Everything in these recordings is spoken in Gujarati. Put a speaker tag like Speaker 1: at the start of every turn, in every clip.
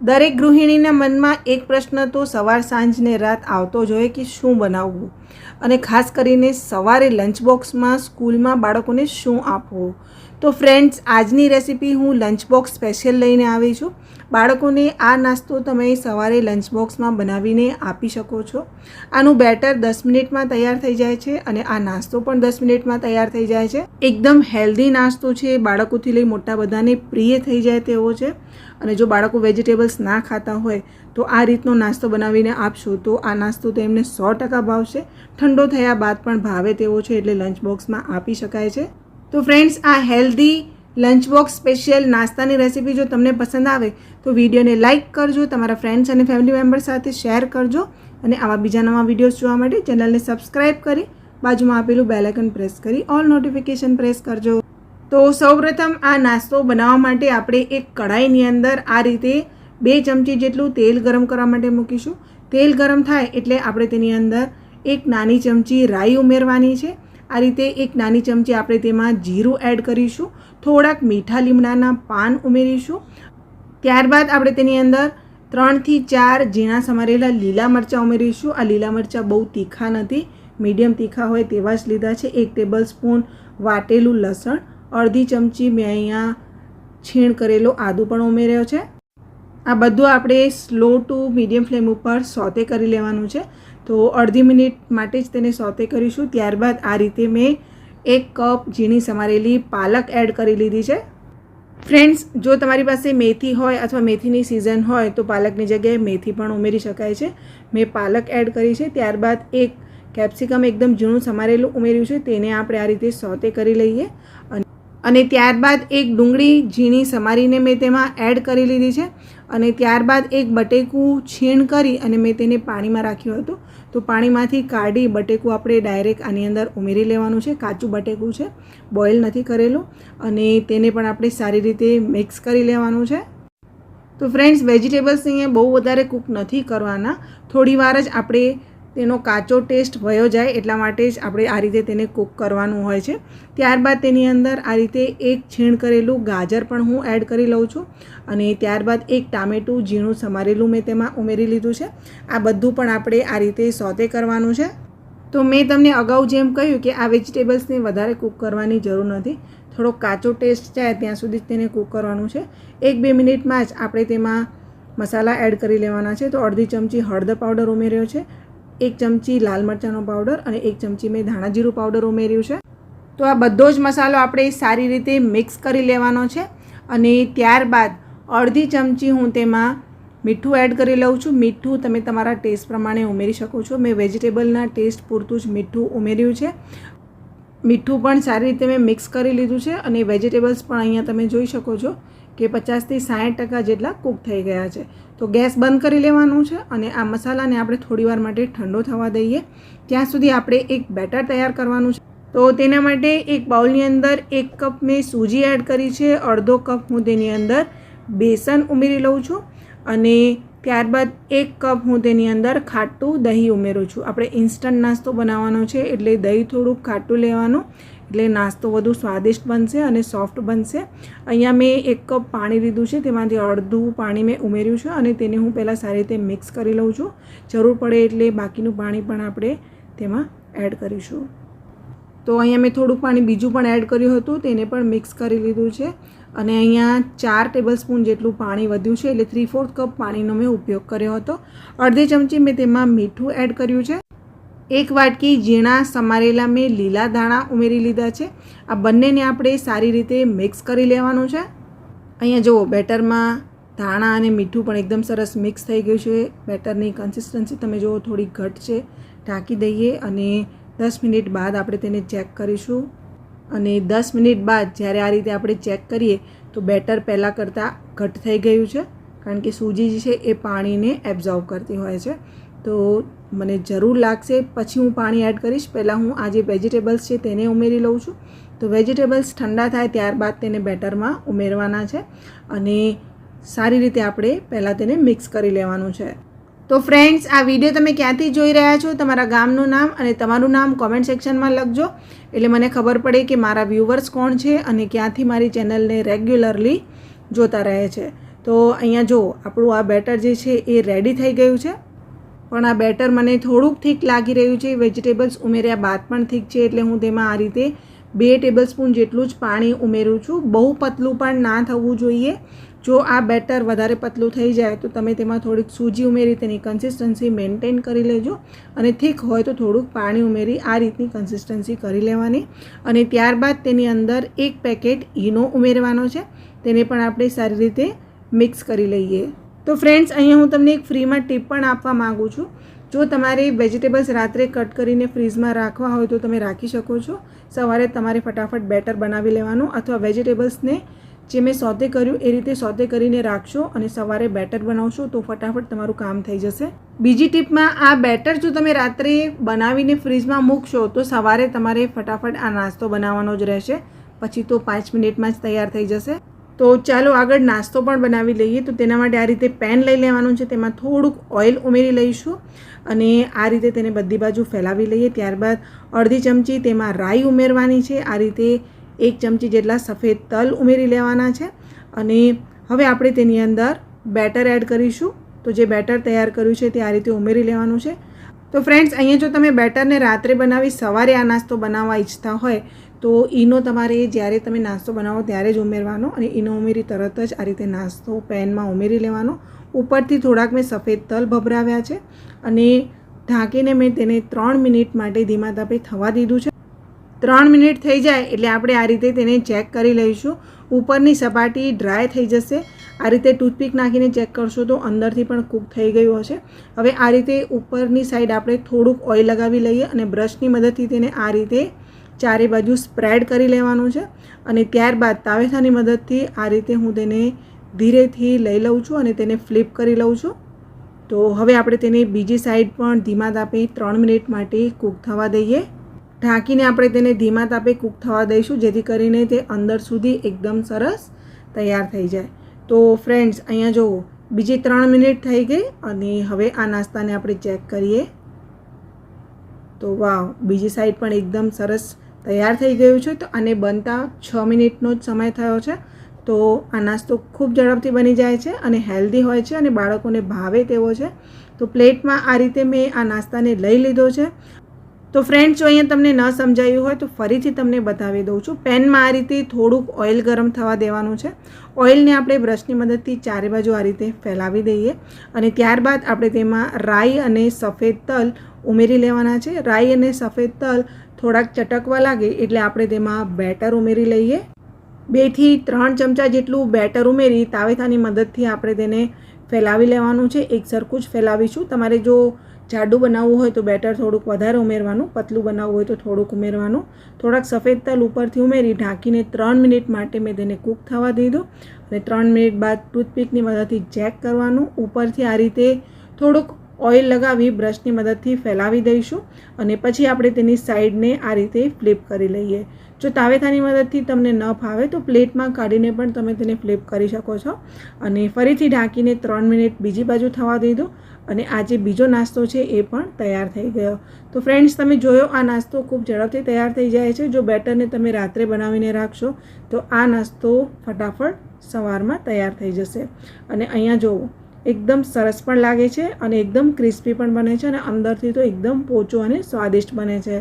Speaker 1: દરેક ગૃહિણીના મનમાં એક પ્રશ્ન તો સવાર સાંજને રાત આવતો જ હોય કે શું બનાવવું? અને ખાસ કરીને સવારે લંચ બોક્સમાં સ્કૂલમાં બાળકોને શું આપવું? તો ફ્રેન્ડ્સ આજની રેસીપી હું લંચ બોક્સ સ્પેશિયલ લઈને આવી છું. બાળકોને આ નાસ્તો તમે સવારે લંચ બોક્સમાં બનાવીને આપી શકો છો. આનું બેટર દસ મિનિટમાં તૈયાર થઈ જાય છે અને આ નાસ્તો પણ દસ મિનિટમાં તૈયાર થઈ જાય છે. એકદમ હેલ્ધી નાસ્તો છે. બાળકોથી લઈ મોટા બધાને પ્રિય થઈ જાય તેવો છે. અને જો બાળકો વેજીટેબલ્સ ના ખાતા હોય, તો આ રીતનો નાસ્તો બનાવીને આપશો, તો આ નાસ્તો તેમને સો ટકા ભાવશે. ઠંડો થયા બાદ પણ ભાવે તેવો છે એટલે લંચ બોક્સમાં આપી શકાય છે. તો ફ્રેન્ડ્સ આ હેલ્ધી લંચ બોક્સ સ્પેશિયલ નાસ્તાની રેસીપી જો તમને પસંદ આવે, તો વિડીયોને લાઇક કરજો, તમારા ફ્રેન્ડ્સ અને ફેમિલી મેમ્બર સાથે શેર કરજો અને આવા બીજા નવા વિડીયોઝ જોવા માટે ચેનલને સબસ્ક્રાઈબ કરી બાજુમાં આપેલું બેલાઇકન પ્રેસ કરી ઓલ નોટિફિકેશન પ્રેસ કરજો. તો સૌપ્રથમ આ નાસ્તો બનાવવા માટે આપણે એક કઢાઈની અંદર આ રીતે બે ચમચી જેટલું તેલ ગરમ કરવા માટે મૂકીશું. તેલ ગરમ થાય એટલે આપણે તેની અંદર એક નાની ચમચી રાઈ ઉમેરવાની છે. આ રીતે એક નાની ચમચી આપણે તેમાં જીરું એડ કરીશું, થોડાક મીઠા લીમડાના પાન ઉમેરીશું. ત્યારબાદ આપણે તેની અંદર ત્રણથી ચાર ઝીણા સમારેલા લીલા મરચાં ઉમેરીશું. આ લીલા મરચાં બહુ તીખા નથી, મીડિયમ તીખા હોય તેવા જ લીધા છે. એક ટેબલ સ્પૂન વાટેલું લસણ, અડધી ચમચી મેં અહીંયા છીણ કરેલો આદું પણ ઉમેર્યો છે. આ બધું આપણે સ્લો ટુ મીડિયમ ફ્લેમ ઉપર સોતે કરી લેવાનું છે. તો અડધી મિનિટ માટે જ તેને સોતે કરીશું. ત્યારબાદ આ રીતે મેં એક કપ ઝીણી સમારેલી પાલક એડ કરી લીધી છે. ફ્રેન્ડ્સ, જો તમારી પાસે મેથી હોય અથવા મેથીની સિઝન હોય તો પાલકની જગ્યાએ મેથી પણ ઉમેરી શકાય છે. મેં પાલક એડ કરી છે. ત્યારબાદ એક કેપ્સિકમ એકદમ ઝીણું સમારેલું ઉમેર્યું છે. તેને આપણે આ રીતે સોતે કરી લઈએ અને અને ત્યારબાદ એક ડુંગળી ઝીણી સમારીને મેં તેમાં એડ કરી લીધી છે અને ત્યારબાદ એક બટેકું છીણ કરી અને મેં તેને પાણીમાં રાખ્યું હતું. તો પાણીમાંથી કાઢી બટેકું આપણે ડાયરેક્ટ આની અંદર ઉમેરી લેવાનું છે. કાચું બટેકું છે. બોઇલ નથી કરેલું અને તેને પણ આપણે સારી રીતે મિક્સ કરી લેવાનું છે. તો ફ્રેન્ડ્સ, વેજીટેબલ્સ અહીંયા બહુ વધારે કૂક નથી કરવાના. થોડી વાર જ આપણે તેનો કાચો ટેસ્ટ વયો જાય એટલા માટે જ આપણે આ રીતે તેને કૂક કરવાનું હોય છે. ત્યારબાદ તેની અંદર આ રીતે એક છીણ કરેલું ગાજર પણ હું એડ કરી લઉં છું અને ત્યારબાદ એક ટામેટું ઝીણું સમારેલું મેં તેમાં ઉમેરી લીધું છે. આ બધું પણ આપણે આ રીતે સોતે કરવાનું છે. તો મેં તમને અગાઉ જેમ કહ્યું કે આ વેજીટેબલ્સને વધારે કૂક કરવાની જરૂર નથી. થોડો કાચો ટેસ્ટ જાય ત્યાં સુધી જ તેને કૂક કરવાનું છે. એક બે મિનિટમાં જ આપણે તેમાં મસાલા એડ કરી લેવાના છે. તો અડધી ચમચી હળદર પાવડર ઉમેર્યો છે. એક ચમચી લાલ મરચાંનો પાવડર અને એક ચમચી મેં ધાણા જીરું પાવડર ઉમેર્યું છે. તો આ બધો જ મસાલો આપણે સારી રીતે મિક્સ કરી લેવાનો છે અને ત્યારબાદ અડધી ચમચી હું તેમાં મીઠું એડ કરી લઉં છું. મીઠું તમે તમારા ટેસ્ટ પ્રમાણે ઉમેરી શકો છો. મેં વેજીટેબલના ટેસ્ટ પૂરતું જ મીઠું ઉમેર્યું છે. મીઠું પણ સારી રીતે મેં મિક્સ કરી લીધું છે અને વેજીટેબલ્સ પણ અહીંયા તમે જોઈ શકો છો. કે પચાસથી સાઠ ટકા જેટલા કૂક થઈ ગયા છે. તો ગેસ બંધ કરી લેવાનું છે અને આ મસાલાને આપણે થોડીવાર માટે ઠંડો થવા દઈએ. ત્યાં સુધી આપણે એક બેટર તૈયાર કરવાનું છે. તો તેના માટે એક બાઉલની અંદર એક કપ મેં સૂજી એડ કરી છે. અડધો કપ હું તેની અંદર બેસન ઉમેરી લઉં છું અને ત્યારબાદ એક કપ હું તેની અંદર ખાટું દહીં ઉમેરું છું. આપણે ઇન્સ્ટન્ટ નાસ્તો બનાવવાનો છે એટલે દહીં થોડુંક ખાટું લેવાનું. એટલે નાસ્તો વધુ સ્વાદિષ્ટ બનશે અને સોફ્ટ બનશે. અહીંયા મેં એક કપ પાણી લીધું છે, તેમાંથી અડધું પાણી મેં ઉમેર્યું છે અને તેને હું પહેલાં સારી રીતે મિક્સ કરી લઉં છું. જરૂર પડે એટલે બાકીનું પાણી પણ આપણે તેમાં એડ કરીશું. તો અહીંયા મેં થોડું પાણી બીજું પણ એડ કર્યું હતું, તેને પણ મિક્સ કરી લીધું છે. અને અહીંયા ચાર ટેબલ સ્પૂન જેટલું પાણી વધ્યું છે, એટલે થ્રી ફોર્થ કપ પાણીનો મેં ઉપયોગ કર્યો હતો. અડધી ચમચી મેં તેમાં મીઠું એડ કર્યું છે. એક વાટકી ઝીણા સમારેલા મેં લીલા દાણા ઉમેરી લીધા છે. આ બંનેને આપણે સારી રીતે મિક્સ કરી લેવાનું છે. અહીંયા જુઓ, બેટરમાં ધાણા અને મીઠું પણ એકદમ સરસ મિક્સ થઈ ગયું છે. બેટરની કન્સિસ્ટન્સી તમે જુઓ, થોડી ઘટ છે. ઢાંકી દઈએ અને દસ મિનિટ બાદ આપણે તેને ચેક કરીશું. અને દસ મિનિટ બાદ જ્યારે આ રીતે આપણે ચેક કરીએ, તો બેટર પહેલાં કરતાં ઘટ થઈ ગયું છે. કારણ કે સૂજી જે છે એ પાણીને એબ્ઝોર્વ કરતી હોય છે. તો મને જરૂર લાગશે, પછી હું પાણી એડ કરીશ. પહેલાં હું આ જે વેજીટેબલ્સ છે તેને ઉમેરી લઉં છું. તો વેજીટેબલ્સ ઠંડા થાય ત્યારબાદ તેને બેટરમાં ઉમેરવાના છે અને સારી રીતે આપણે પહેલાં તેને મિક્સ કરી લેવાનું છે. તો ફ્રેન્ડ્સ આ વીડિયો તમે ક્યાંથી જોઈ રહ્યા છો? તમારા ગામનું નામ અને તમારું નામ કોમેન્ટ સેક્શનમાં લખજો. એટલે મને ખબર પડે કે મારા વ્યૂવર્સ કોણ છે અને ક્યાંથી મારી ચેનલને રેગ્યુલરલી જોતા રહે છે. તો અહીંયા જો આપણું આ બેટર જે છે એ રેડી થઈ ગયું છે. પણ આ બેટર મને થોડુંક થીક લાગી રહ્યું છે. વેજીટેબલ્સ ઉમેર્યા બાદ પણ થીક છે, એટલે હું તેમાં આ રીતે બે ટેબલ સ્પૂન જેટલું જ પાણી ઉમેરું છું. બહુ પતલું પણ ના થવું જોઈએ. જો આ બેટર વધારે પતલું થઈ જાય તો તમે તેમાં થોડીક સૂજી ઉમેરી, તેની કન્સિસ્ટન્સી મેન્ટેન કરી લેજો. અને થીક હોય તો થોડુંક પાણી ઉમેરી આ રીતની કન્સિસ્ટન્સી કરી લેવાની. અને ત્યારબાદ તેની અંદર એક પેકેટ ઈનો ઉમેરવાનો છે. તેને પણ આપણે સારી રીતે મિક્સ કરી લઈએ. તો ફ્રેન્ડ્સ અહીંયા હું તમને એક ફ્રીમાં ટીપ પણ આપવા માગું છું. જો તમારે વેજીટેબલ્સ રાત્રે કટ કરીને ફ્રીઝમાં રાખવા હોય તો તમે રાખી શકો છો. સવારે તમારે ફટાફટ બેટર બનાવી લેવાનું અથવા વેજીટેબલ્સને જે મેં સોતે કર્યું એ રીતે સોતે કરીને રાખશો અને સવારે બેટર બનાવશો તો ફટાફટ તમારું કામ થઈ જશે. બીજી ટીપમાં આ બેટર જો તમે રાત્રે બનાવીને ફ્રીઝમાં મૂકશો તો સવારે તમારે ફટાફટ આ નાસ્તો બનાવવાનો જ રહેશે. પછી તો પાંચ મિનિટમાં જ તૈયાર થઈ જશે. તો ચાલો આગળ નાસ્તો પણ બનાવી લઈએ. તો તેના માટે આ રીતે પેન લઈ લેવાનું છે. તેમાં થોડુંક ઓઇલ ઉમેરી લઈશું અને આ રીતે તેને બધી બાજુ ફેલાવી લઈએ. ત્યારબાદ અડધી ચમચી તેમાં રાઈ ઉમેરવાની છે. આ રીતે એક ચમચી જેટલા સફેદ તલ ઉમેરી લેવાના છે. અને હવે આપણે તેની અંદર બેટર એડ કરીશું. તો જે બેટર તૈયાર કર્યું છે તે આ રીતે ઉમેરી લેવાનું છે. તો ફ્રેન્ડ્સ, અહીંયા જો તમે બેટરને રાત્રે બનાવી સવારે આ નાસ્તો બનાવવા ઈચ્છતા હોય તો ઈનો તમારે જ્યારે તમે નાસ્તો બનાવો ત્યારે જ ઉમેરવાનો અને ઈનો ઉમેરી તરત જ આ રીતે નાસ્તો પેનમાં ઉમેરી લેવાનો. ઉપરથી થોડાક મેં સફેદ તલ ભભરાવ્યા છે અને ઢાંકીને મેં તેને ત્રણ મિનિટ માટે ધીમા તાપે થવા દીધું છે. ત્રણ મિનિટ થઈ જાય એટલે આપણે આ રીતે તેને ચેક કરી લઈશું. ઉપરની સપાટી ડ્રાય થઈ જશે. આ રીતે ટૂથપીક નાખીને ચેક કરશો તો અંદરથી પણ કૂક થઈ ગયું હશે. હવે આ રીતે ઉપરની સાઈડ આપણે થોડુંક ઓઇલ લગાવી લઈએ અને બ્રશની મદદથી તેને આ રીતે ચારે બાજુ સ્પ્રેડ કરી લેવાનું છે અને ત્યારબાદ તાવેથાની મદદથી આ રીતે હું તેને ધીરેથી લઈ લઉં છું અને તેને ફ્લિપ કરી લઉં છું. તો હવે આપણે તેને બીજી સાઈડ પણ ધીમા તાપે ત્રણ મિનિટ માટે કૂક થવા દઈએ. ઢાંકીને આપણે તેને ધીમા તાપે કૂક થવા દઈશું, જેથી કરીને તે અંદર સુધી એકદમ સરસ તૈયાર થઈ જાય. તો ફ્રેન્ડ્સ અહીંયા જુઓ, બીજી ત્રણ મિનિટ થઈ ગઈ અને હવે આ નાસ્તાને આપણે ચેક કરીએ. તો વાવ, બીજી સાઈડ પણ એકદમ સરસ તૈયાર થઈ ગયું છે તો આને બનતા છ મિનિટનો જ સમય થયો છે. તો આ નાસ્તો ખૂબ ઝડપથી બની જાય છે અને હેલ્ધી હોય છે અને બાળકોને ભાવે તેવો છે. તો પ્લેટમાં આ રીતે મેં આ નાસ્તાને લઈ લીધો છે. તો ફ્રેન્ડ્સ જો અહીંયા તમને ન સમજાયું હોય તો ફરીથી તમને બતાવી દઉં છું. પેનમાં આ રીતે થોડુંક ઓઇલ ગરમ થવા દેવાનું છે. ઓઇલને આપણે બ્રશની મદદથી ચારે બાજુ આ રીતે ફેલાવી દઈએ અને ત્યારબાદ આપણે તેમાં રાઈ અને સફેદ તલ ઉમેરી લેવાના છે. રાઈ અને સફેદ તલ થોડાક ચટકવા લાગે એટલે આપણે તેમાં બેટર ઉમેરી લઈએ. બેથી ત્રણ ચમચા જેટલું બેટર ઉમેરી તાવેથાની મદદથી આપણે તેને ફેલાવી લેવાનું છે. એક સરખું જ ફેલાવીશું. તમારે જો જાડું બનાવવું હોય તો બેટર થોડુંક વધારે ઉમેરવાનું, પતલું બનાવવું હોય તો થોડુંક ઉમેરવાનું. થોડાક સફેદ તલ ઉપરથી ઉમેરી ઢાંકીને ત્રણ મિનિટ માટે મેં તેને કૂક થવા દીધું અને ત્રણ મિનિટ બાદ ટૂથપીકની મદદથી ચેક કરવાનું. ઉપરથી આ રીતે થોડુંક ઓઇલ લગાવી બ્રશની મદદથી ફેલાવી દઈશું અને પછી આપણે તેની સાઈડને આ રીતે ફ્લિપ કરી લઈએ. જો તાવેથાની મદદથી તમને ન ફાવે તો પ્લેટમાં કાઢીને પણ તમે તેને ફ્લિપ કરી શકો છો. અને ફરીથી ઢાંકીને ત્રણ મિનિટ બીજી બાજુ થવા દીધું અને આ જે બીજો નાસ્તો છે એ પણ તૈયાર થઈ ગયો. તો ફ્રેન્ડ્સ, તમે જોયો આ નાસ્તો ખૂબ ઝડપથી તૈયાર થઈ જાય છે. જો બેટરને તમે રાત્રે બનાવીને રાખશો તો આ નાસ્તો ફટાફટ સવારમાં તૈયાર થઈ જશે. અને અહીંયા જુઓ એકદમ સરસ પણ લાગે છે અને એકદમ ક્રિસ્પી પણ બને છે અને અંદરથી તો એકદમ પોચો અને સ્વાદિષ્ટ બને છે.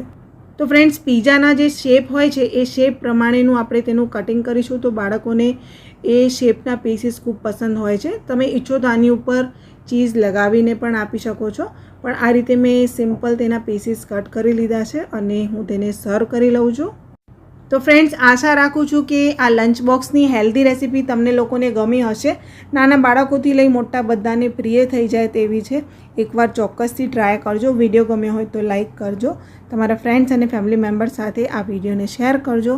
Speaker 1: તો ફ્રેન્ડ્સ પીઝાના જે શેપ હોય છે, એ શેપ પ્રમાણેનું આપણે તેનું કટિંગ કરીશું તો બાળકોને એ શેપના પીસીસ ખૂબ પસંદ હોય છે. તમે ઈચ્છો તો આની ઉપર ચીઝ લગાવીને પણ આપી શકો છો, પણ આ રીતે મેં સિમ્પલ તેના પીસીસ કટ કરી લીધા છે અને હું તેને સર્વ કરી લઉં છું. તો ફ્રેન્ડ્સ આશા રાખું છું કે આ લંચ બોક્સની હેલ્ધી રેસીપી તમને લોકોને ગમી હશે. નાના બાળકોથી લઈ મોટા બધાને પ્રિય થઈ જાય તેવી છે. એકવાર ચોક્કસથી ટ્રાય કરજો. વીડિયો ગમ્યો હોય તો લાઈક કરજો. તમારા ફ્રેન્ડ્સ અને ફેમિલી મેમ્બર સાથે આ વિડીયોને શેર કરજો.